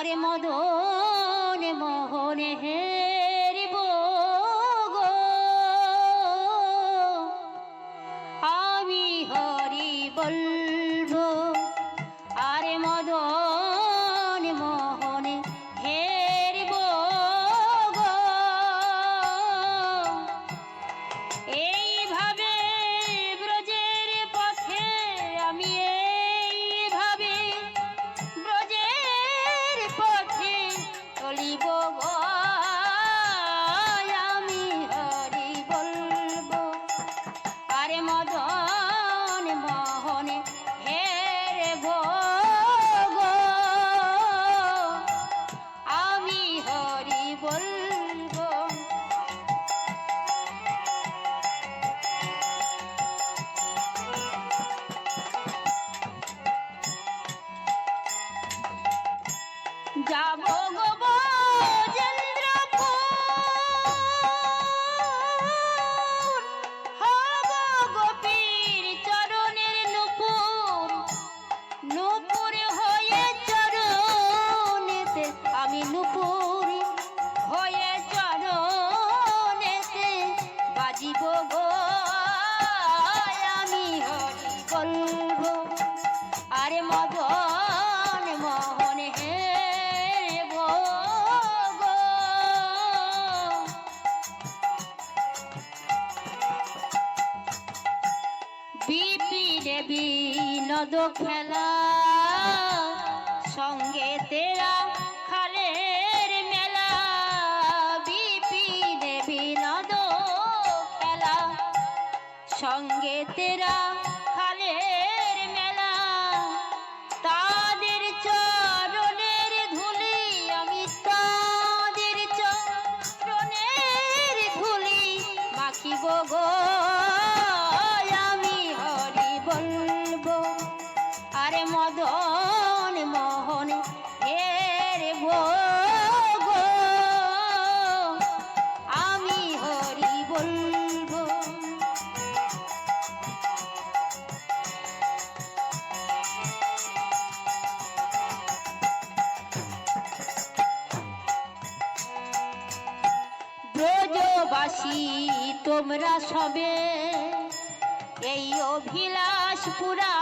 हरे मधोन मोहन हैं। entera. সবে এই অভিলাষ পুরা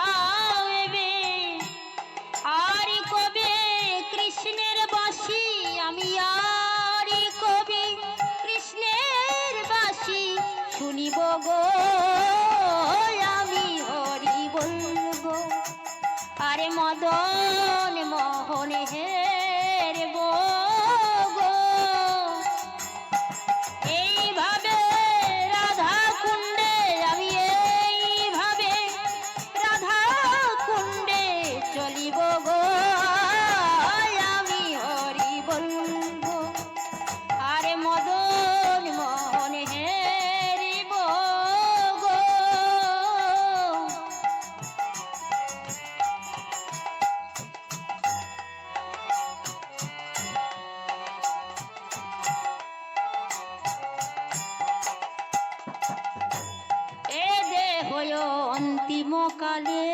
হয় অন্তিমকালে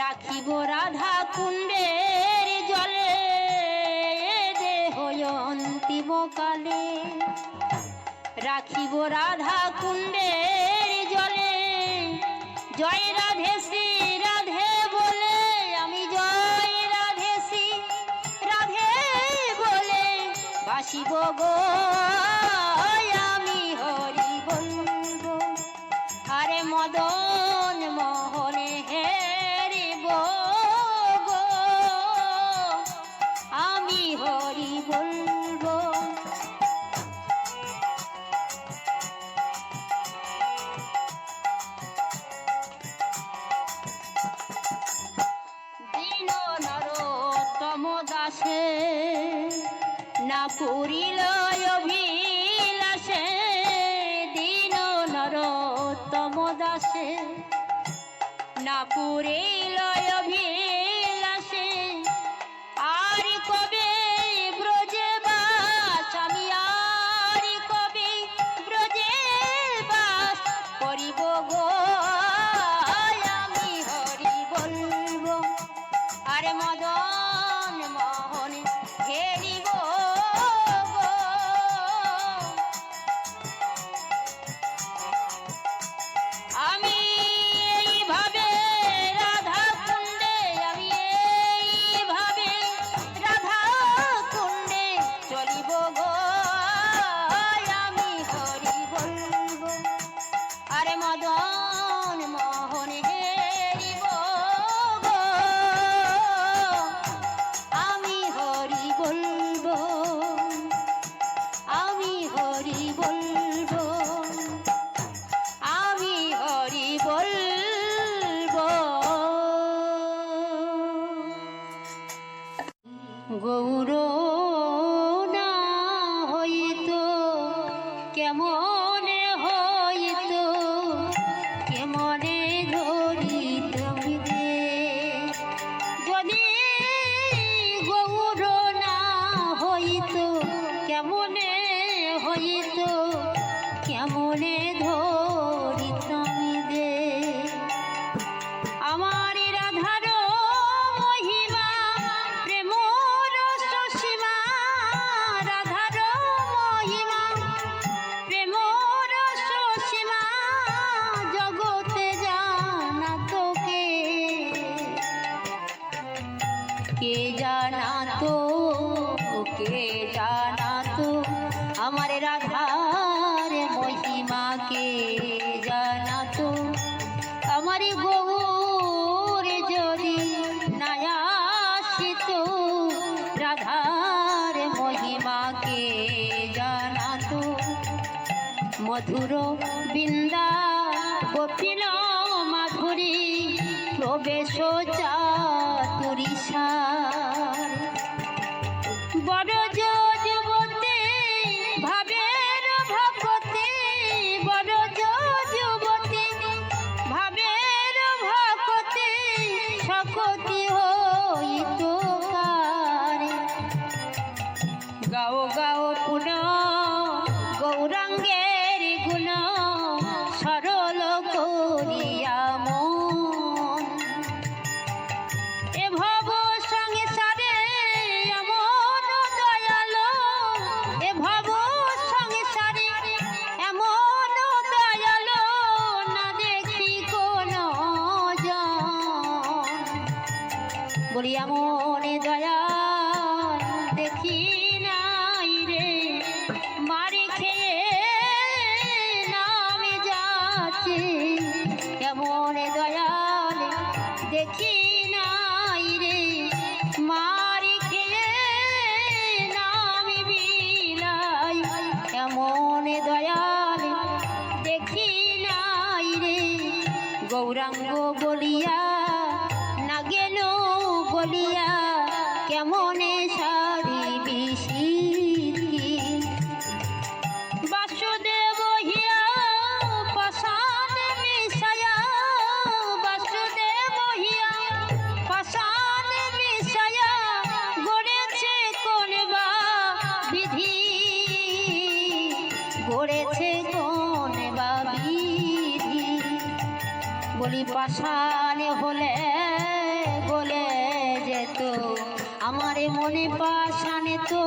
রাখিব রাধা কুণ্ডের জলে, দেহ অন্তিমকালে রাখিব রাধা কুণ্ডের জলে। জয় রাধে রাধে বলে, আমি জয় রাধে রাধে বলে, বাসিব গো মদন মোহনে হেরিব গো। আমি হরি বলব। দিন নরতম দাসে না পুরিল la purelo 不中。গৌরাঙ্গ বলিয়া না গেল বলিয়া কেমনে সা পাশান হলে গলে যেত আমার মনে পাশানে তো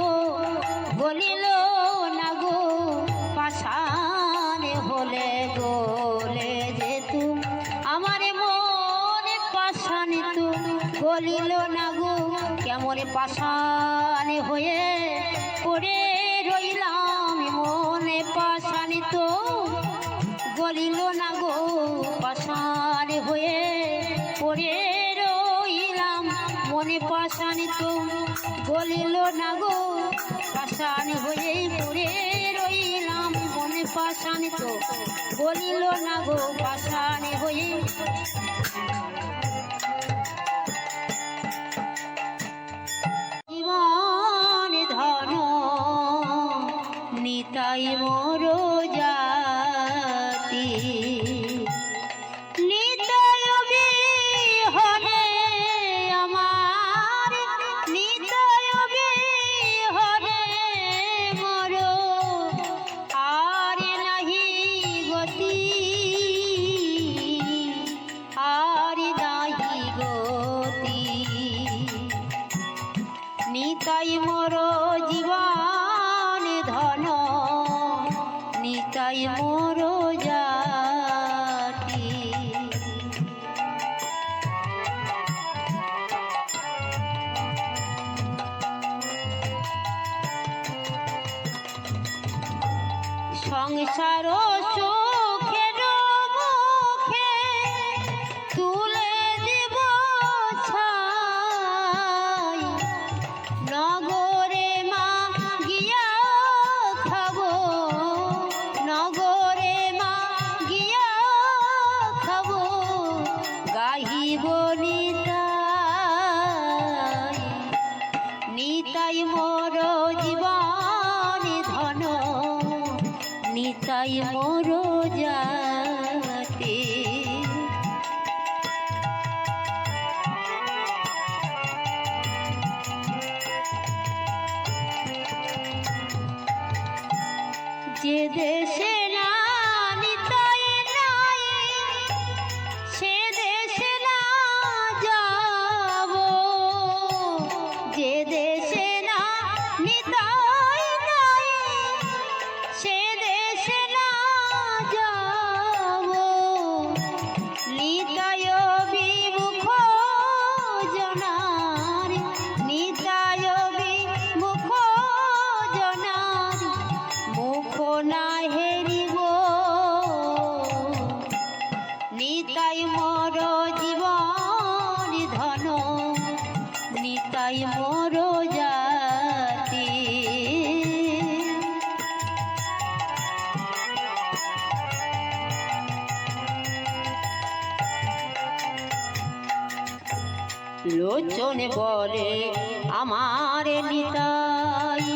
বলিল, না গো পাশান হলে বলে যেত আমার মনে পাশানে তো বলিল, না গো, কেমন পাশান হয়ে পড়ে রইলাম, মনে পাশানে তো করিল না গো পাষাণ হয়ে পড়ে রইলাম। মনে পাষাণ তো বলিল না গো, পাষাণ হয়ে পড়ে রইলাম। মনে পাষাণ তো বলিল না গো, পাষাণ হয়ে জীবন ধন নিতাই নিতাই মোর জীবন ধন নিতাই মোর চলে বলে, আমার নিতাই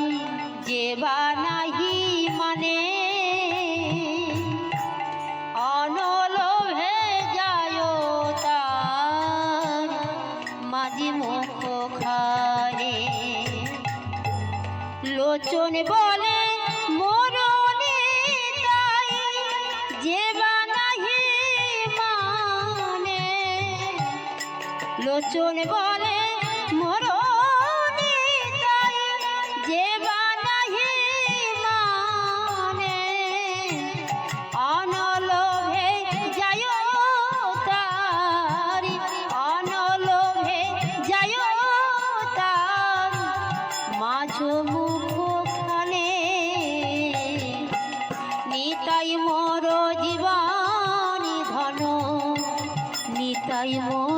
যে বা নাহি মানে অনলোভে যায় তার, মাঝি মুখ খারে লোচন বলে, মরণে বা 一波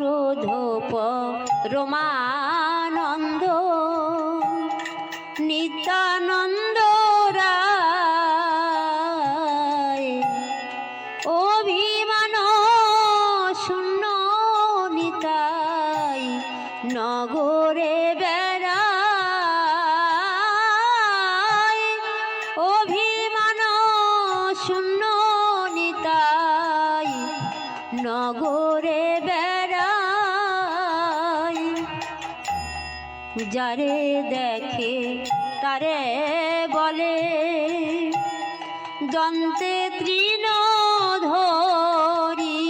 ক্রোধ রোমা তারে দেখে তারে বলে? দন্তে তৃণ ধরি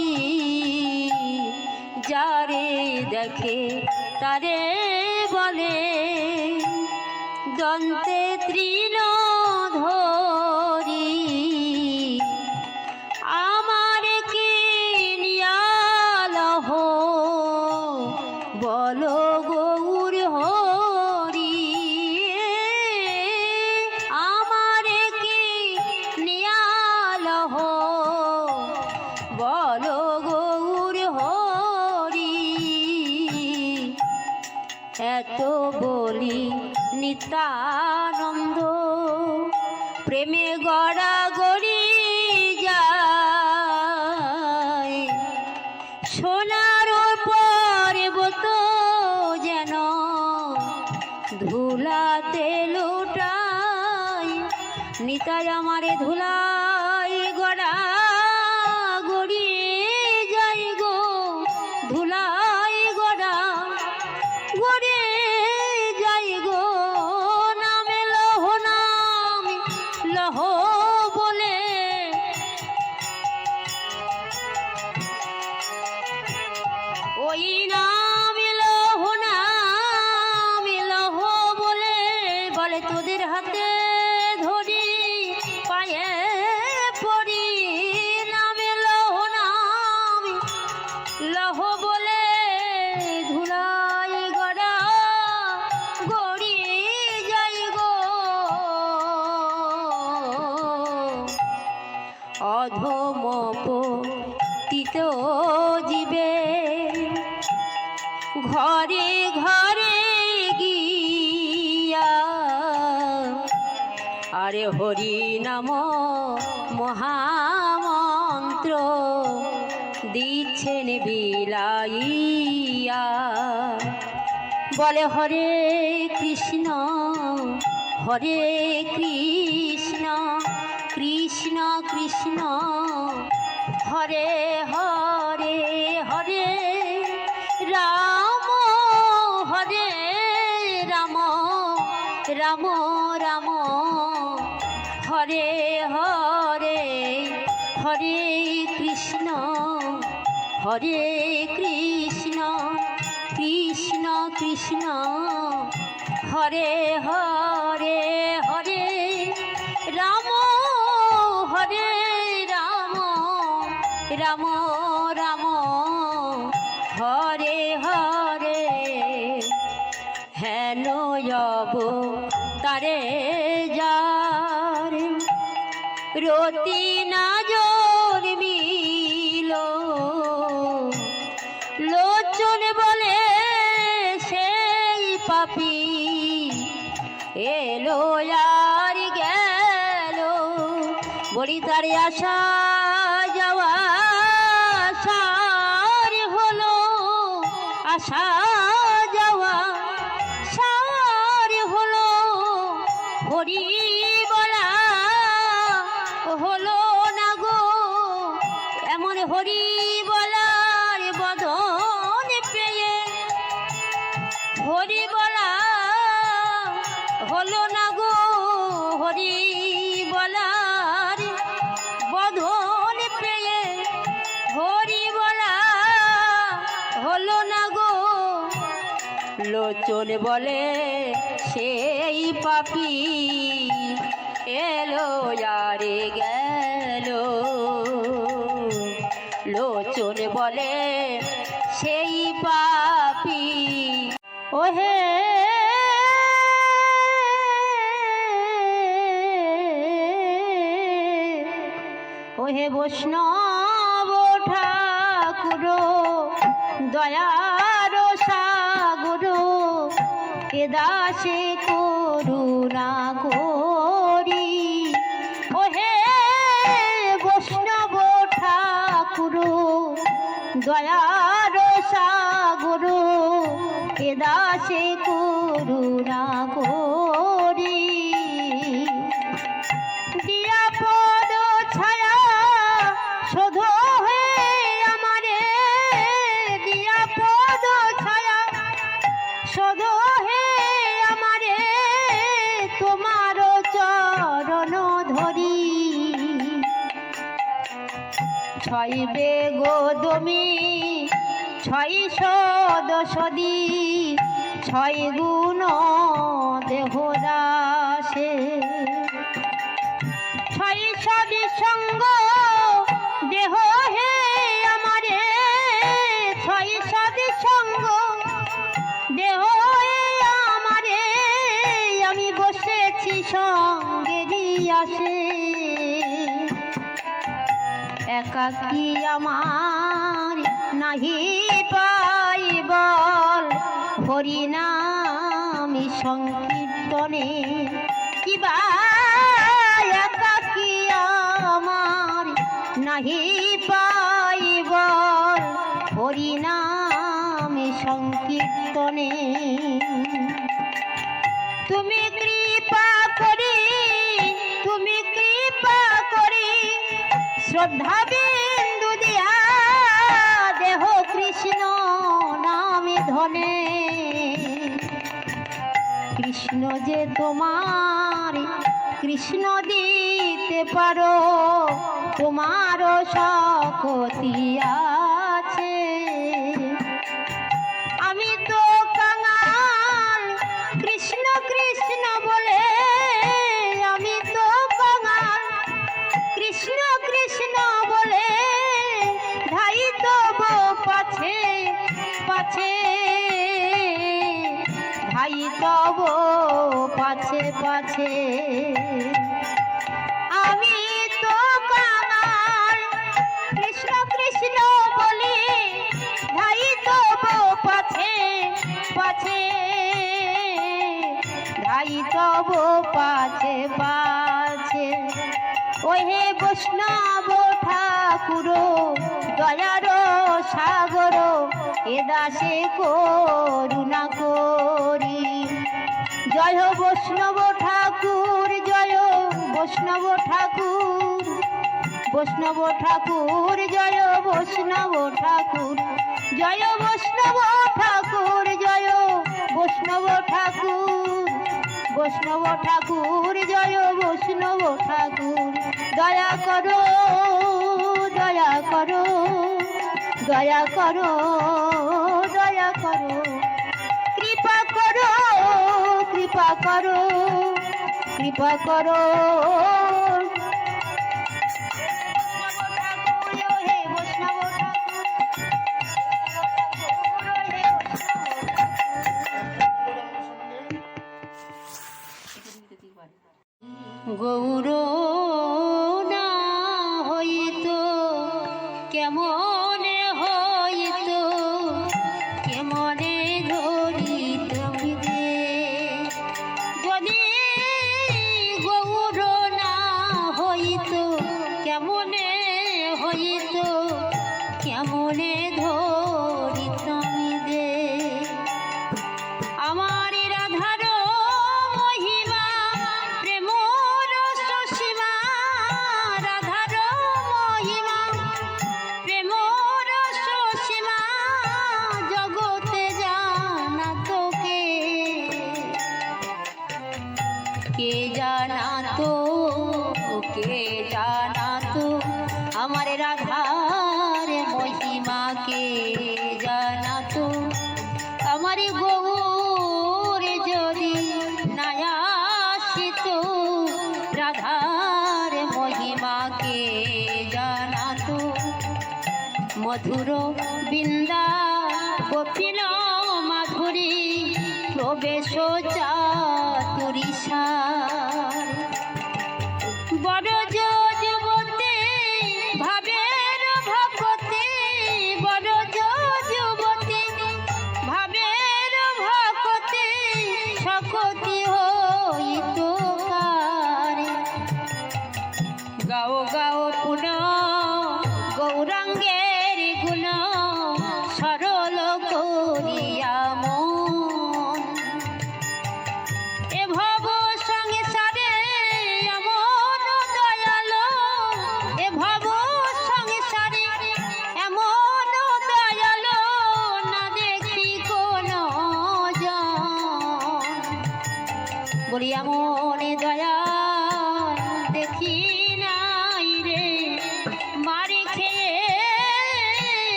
যারে দেখে তারে বলে? দন্তে তৃণ আরে হরি নাম, মহামন্ত্র দিচ্ছেন বিলাইয়া। বলে হরে কৃষ্ণ হরে কৃষ্ণ কৃষ্ণ কৃষ্ণ, হরে হরে হরে কৃষ্ণ কৃষ্ণ কৃষ্ণ। হরে হরে হরে। রাম হরে, রাম। রাম রাম। হরে হরে। হেন যব তারে যার। রতি না লোচন বলে সেই পাপি এলো, আরে গেল। লোচন বলে সেই পাপি ওহে ওহে বৈষ্ণব ঠাকুর, দয়া দাসে করুণা করি। ওহে বৈষ্ণব ঠাকুর দয়ার সাগর এ দাসে করুণা করি। পাইবে গো ছয় ছয়শো দশদি ছয় গুণ দেহদা সাক্ষী আমার নাহি পাই বল। হরিনাম সংকীর্তনে কিবা সাক্ষী আমার নাহি পাই বল। হরিনাম সংকীর্তনে শ্রদ্ধা বিন্দু দিয়া দেহ কৃষ্ণ নামে ধনে। কৃষ্ণ যে তোমার, কৃষ্ণ দিতে পারো, তোমারও শকতি তব পাছে পাছে। আমি তো কাঙাল কৃষ্ণ কৃষ্ণ বলি, ধাই তব পাছে পাছে। ধাই তব পাছে পাছে। ওহে বৈষ্ণব ঠাকুর, দয়ার সাগর, এ দাসে করুণা করি। জয় বৈষ্ণব ঠাকুর, জয় বৈষ্ণব ঠাকুর বৈষ্ণব ঠাকুর, জয় বৈষ্ণব ঠাকুর, জয় বৈষ্ণব ঠাকুর, জয় বৈষ্ণব ঠাকুর বৈষ্ণব ঠাকুর, জয় বৈষ্ণব ঠাকুর, দয়া করো দয়া করো দয়া করো। করো কৃপা করো। হে কেমনে ধরিত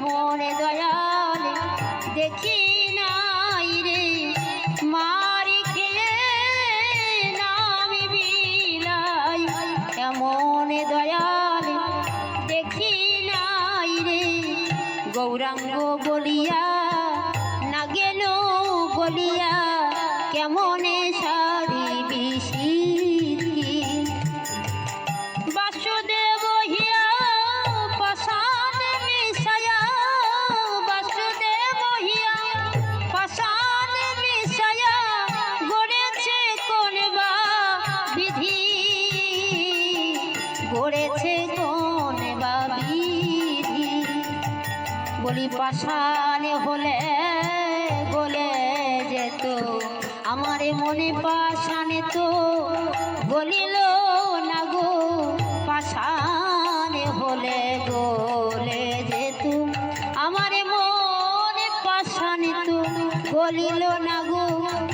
কেমন দয়ালে দেখি গলিল না গো।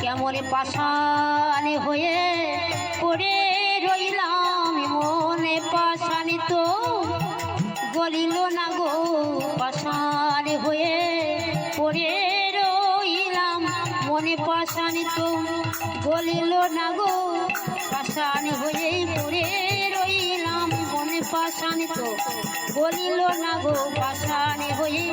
কেমন পাশানে হয়ে পড়ে রইলাম মনে পাশানে তো। গলিল না গো পাশান হয়ে পড়ে রইলাম মনে পাশান তো। গলিল না গো পাশান হয়ে পড়ে রইলাম মনে পাশান তো। গলিল না গো পাশান হয়ে